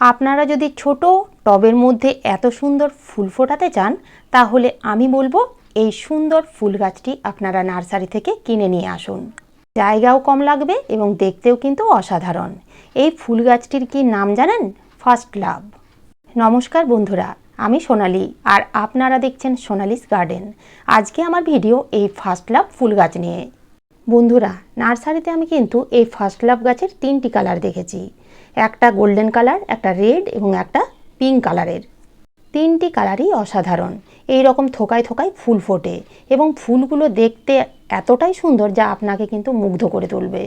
আপনারা যদি ছোট টবের মধ্যে এত সুন্দর ফুল ফোটাতে চান, তাহলে আমি বলব এই সুন্দর ফুল গাছটি আপনারা নার্সারি থেকে কিনে নিয়ে আসুন। জায়গাও কম লাগবে এবং দেখতেও কিন্তু অসাধারণ। এই ফুল গাছটির কি নাম জানেন? ফার্স্ট লাভ নমস্কার বন্ধুরা, আমি সোনালি আর আপনারা দেখছেন সোনালিস গার্ডেন। আজকে আমার ভিডিও এই ফার্স্ট লাভ ফুল গাছ নিয়ে। বন্ধুরা, নার্সারিতে আমি কিন্তু এই ফার্স্ট লাভ গাছের তিনটি কালার দেখেছি। একটা গোল্ডেন কালার একটা রেড এবং একটা পিঙ্ক কালারের তিনটি কালারই অসাধারণ। এই রকম থোকায় থোকায় ফুল ফোটে এবং ফুলগুলো দেখতে এতটাই সুন্দর যা আপনাকে কিন্তু মুগ্ধ করে তুলবে।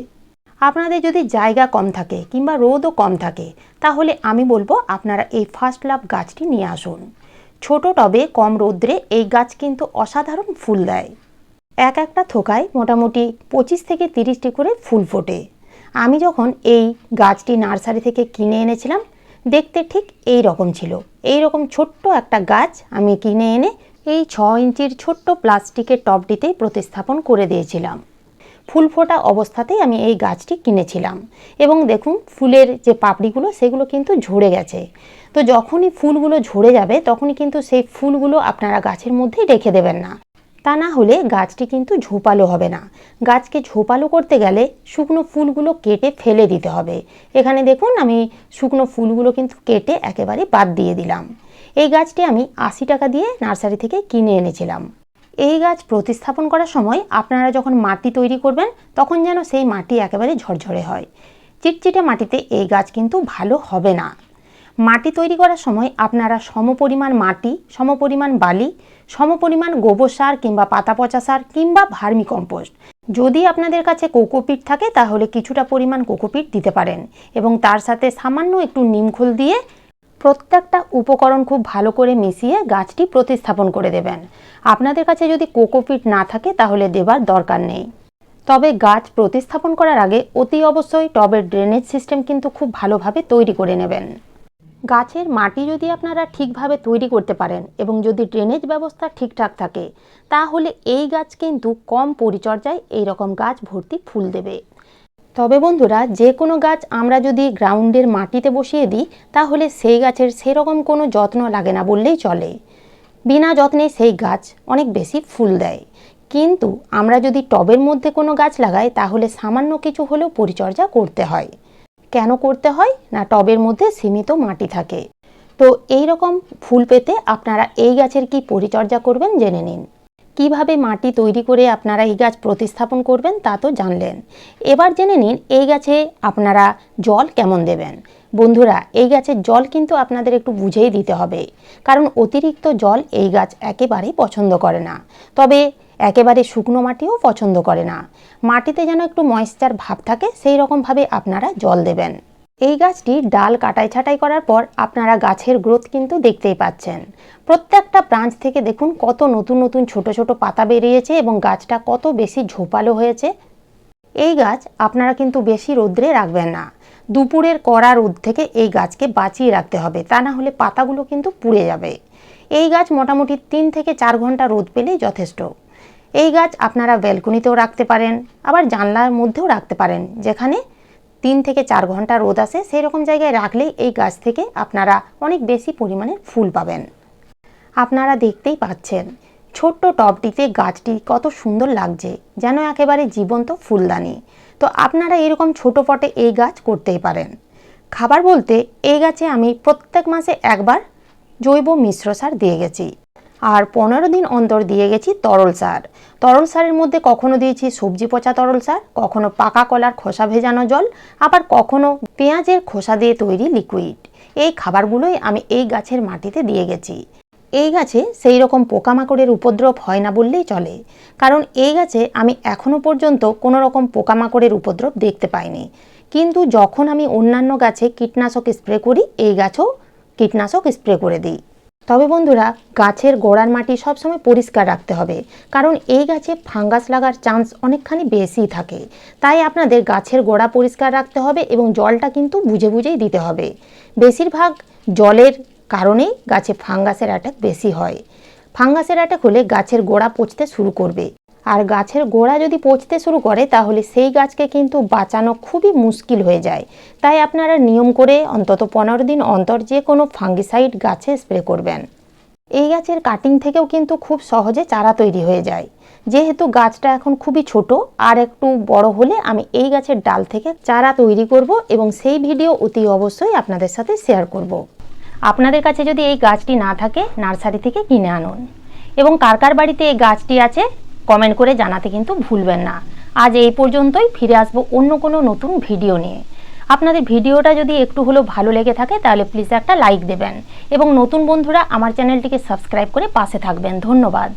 আপনাদের যদি জায়গা কম থাকে কিংবা রোদও কম থাকে, তাহলে আমি বলব আপনারা এই ফার্স্ট লাভ গাছটি নিয়ে আসুন। ছোট টবে কম রোদ্রে এই গাছ কিন্তু অসাধারণ ফুল দেয়। এক একটা থোকায় মোটামুটি পঁচিশ থেকে তিরিশটি করে ফুল ফোটে। আমি যখন এই গাছটি নার্সারি থেকে কিনে এনেছিলাম, দেখতে ঠিক এই রকম ছিল। এই রকম ছোট্ট একটা গাছ আমি কিনে এনে এই ছ ইঞ্চির ছোট্ট প্লাস্টিকের টবটিতেই প্রতিস্থাপন করে দিয়েছিলাম। ফুল ফোটা অবস্থাতেই আমি এই গাছটি কিনেছিলাম এবং দেখুন ফুলের যে পাপড়িগুলো, সেগুলো কিন্তু ঝরে গেছে। তো যখনই ফুলগুলো ঝরে যাবে, তখনই কিন্তু সেই ফুলগুলো আপনারা গাছের মধ্যেই রেখে দেবেন না। তা না হলে গাছটি কিন্তু ঝোপালো হবে না। গাছকে ঝোপালো করতে গেলে শুকনো ফুলগুলো কেটে ফেলে দিতে হবে। এখানে দেখুন, আমি শুকনো ফুলগুলো কিন্তু কেটে একেবারে বাদ দিয়ে দিলাম। এই গাছটি আমি আশি টাকা দিয়ে নার্সারি থেকে কিনে এনেছিলাম। এই গাছ প্রতিস্থাপন করার সময় আপনারা যখন মাটি তৈরি করবেন, তখন যেন সেই মাটি একেবারে ঝরঝরে হয়। চিটচিটে মাটিতে এই গাছ কিন্তু ভালো হবে না। মাটি তৈরি করার সময় আপনারা সমপরিমাণ মাটি, সমপরিমাণ বালি, সমপরিমাণ গোবর সার কিংবা পাতা পচা সার কিংবা ভার্মি কম্পোস্ট। যদি আপনাদের কাছে কোকোপিট থাকে, তাহলে কিছুটা পরিমাণ কোকোপিট দিতে পারেন এবং তার সাথে সামান্য একটু নিমখোল দিয়ে প্রত্যেকটা উপকরণ খুব ভালো করে মিশিয়ে গাছটি প্রতিস্থাপন করে দেবেন। আপনাদের কাছে যদি কোকোপিট না থাকে, তাহলে দেবার দরকার নেই। তবে গাছ প্রতিস্থাপন করার আগে অতি অবশ্যই টবের ড্রেনেজ সিস্টেম কিন্তু খুব ভালোভাবে তৈরি করে নেবেন। গাছের মাটি যদি আপনারা ঠিকভাবে তৈরি করতে পারেন এবং যদি ড্রেনেজ ব্যবস্থা ঠিকঠাক থাকে, তাহলে এই গাছ কিন্তু কম পরিচর্যায় এই রকম গাছ ভর্তি ফুল দেবে। তবে বন্ধুরা যে কোনো গাছ আমরা যদি গ্রাউন্ডের মাটিতে বসিয়ে দিই, তাহলে সেই গাছের সেরকম কোনো যত্ন লাগে না বললেই চলে। বিনা যত্নে সেই গাছ অনেক বেশি ফুল দেয়। কিন্তু আমরা যদি টবের মধ্যে কোনো গাছ লাগাই, তাহলে সামান্য কিছু হলেও পরিচর্যা করতে হয়। কেন করতে হয়? না টবের মধ্যে সীমিত মাটি থাকে। তো এই রকম ফুল পেতে আপনারা এই গাছের কি পরিচর্যা করবেন জেনে নিন। কীভাবে মাটি তৈরি করে আপনারা এই গাছ প্রতিস্থাপন করবেন তা তো জানলেন। এবার জেনে নিন এই গাছে আপনারা জল কেমন দেবেন। বন্ধুরা, এই গাছের জল কিন্তু আপনাদের একটু বুঝেই দিতে হবে। কারণ অতিরিক্ত জল এই গাছ একেবারেই পছন্দ করে না। তবে একেবারে শুকনো মাটিও পছন্দ করে না। মাটিতে যেন একটু ময়েশ্চার ভাব থাকে, সেই রকমভাবে আপনারা জল দেবেন। এই গাছটি ডাল কাটাই ছাটাই করার পর আপনারা গাছের গ্রোথ কিন্তু দেখতেই পাচ্ছেন। প্রত্যেকটা ব্রাঞ্চ থেকে দেখুন কত নতুন নতুন ছোট ছোট পাতা বেরিয়েছে এবং গাছটা কত বেশি ঝোপালো হয়েছে। এই গাছ আপনারা কিন্তু বেশি রোদ্রে রাখবেন না। দুপুরের কড়া রোদ থেকে এই গাছকে বাঁচিয়ে রাখতে হবে, তা না হলে পাতাগুলো কিন্তু পুড়ে যাবে। এই গাছ মোটামুটি তিন থেকে চার ঘণ্টা রোদ পেলেই যথেষ্ট। এই গাছ আপনারা ব্যালকনিতেও রাখতে পারেন, আবার জানলার মধ্যেও রাখতে পারেন, যেখানে তিন থেকে চার ঘণ্টা রোদ আসে, সেই রকম জায়গায় রাখলেই এই গাছ থেকে আপনারা অনেক বেশি পরিমাণে ফুল পাবেন। আপনারা দেখতেই পাচ্ছেন, ছোট্ট টবটিতে গাছটি কত সুন্দর লাগছে, যেন একেবারে জীবন্ত ফুলদানি। তো আপনারা এরকম ছোট পটে এই গাছ করতেই পারেন। খাবার বলতে, এই গাছে আমি প্রত্যেক মাসে একবার জৈব মিশ্র সার দিয়ে গেছি। আর পনেরো দিন অন্তর দিয়ে গেছি তরল সার। তরল সারের মধ্যে কখনো দিয়েছি সবজি পচা তরল সার, কখনো পাকা কলার খোসা ভেজানো জল, আবার কখনো পেঁয়াজের খোসা দিয়ে তৈরি লিকুইড এই খাবারগুলোই আমি এই গাছের মাটিতে দিয়ে গেছি। এই গাছে সেই রকম পোকামাকড়ের উপদ্রব হয় না বললেই চলে। কারণ এই গাছে আমি এখনও পর্যন্ত কোনো রকম পোকামাকড়ের উপদ্রব দেখতে পাইনি। কিন্তু যখন আমি অন্যান্য গাছে কীটনাশক স্প্রে করি, এই গাছেও কীটনাশক স্প্রে করে দিই। তবে বন্ধুরা, গাছের গোড়ার মাটি সবসময় পরিষ্কার রাখতে হবে, কারণ এই গাছে ফাঙ্গাস লাগার চান্স অনেকখানি বেশি থাকে। তাই আপনাদের গাছের গোড়া পরিষ্কার রাখতে হবে এবং জলটা কিন্তু বুঝে বুঝেই দিতে হবে। বেশিরভাগ জলের কারণেই গাছে ফাঙ্গাসের অ্যাটাক বেশি হয়। ফাঙ্গাসের অ্যাটাক হলে গাছের গোড়া পচতে শুরু করবে। আর গাছের গোড়া যদি পচতে শুরু করে, তাহলে সেই গাছকে কিন্তু বাঁচানো খুবই মুশকিল হয়ে যায়। তাই আপনারা নিয়ম করে অন্তত পনেরো দিন অন্তর যে কোনো ফাঙ্গিসাইড গাছে স্প্রে করবেন। এই গাছের কাটিং থেকেও কিন্তু খুব সহজে চারা তৈরি হয়ে যায়। যেহেতু গাছটা এখন খুবই ছোট, আর একটু বড় হলে আমি এই গাছের ডাল থেকে চারা তৈরি করব এবং সেই ভিডিও অতি অবশ্যই আপনাদের সাথে শেয়ার করব। আপনাদের কাছে যদি এই গাছটি না থাকে, নার্সারি থেকে কিনে আনুন। এবং কার কার বাড়িতে এই গাছটি আছে কমেন্ট করে জানাতে কিন্তু ভুলবেন না। আজ এই পর্যন্তই, ফিরে আসব অন্য কোনো নতুন ভিডিও নিয়ে। আপনাদের ভিডিওটা যদি একটু হলেও ভালো লেগে থাকে, তাহলে প্লিজ একটা লাইক দেবেন। এবং নতুন বন্ধুরা আমার চ্যানেলটিকে সাবস্ক্রাইব করে পাশে থাকবেন। ধন্যবাদ।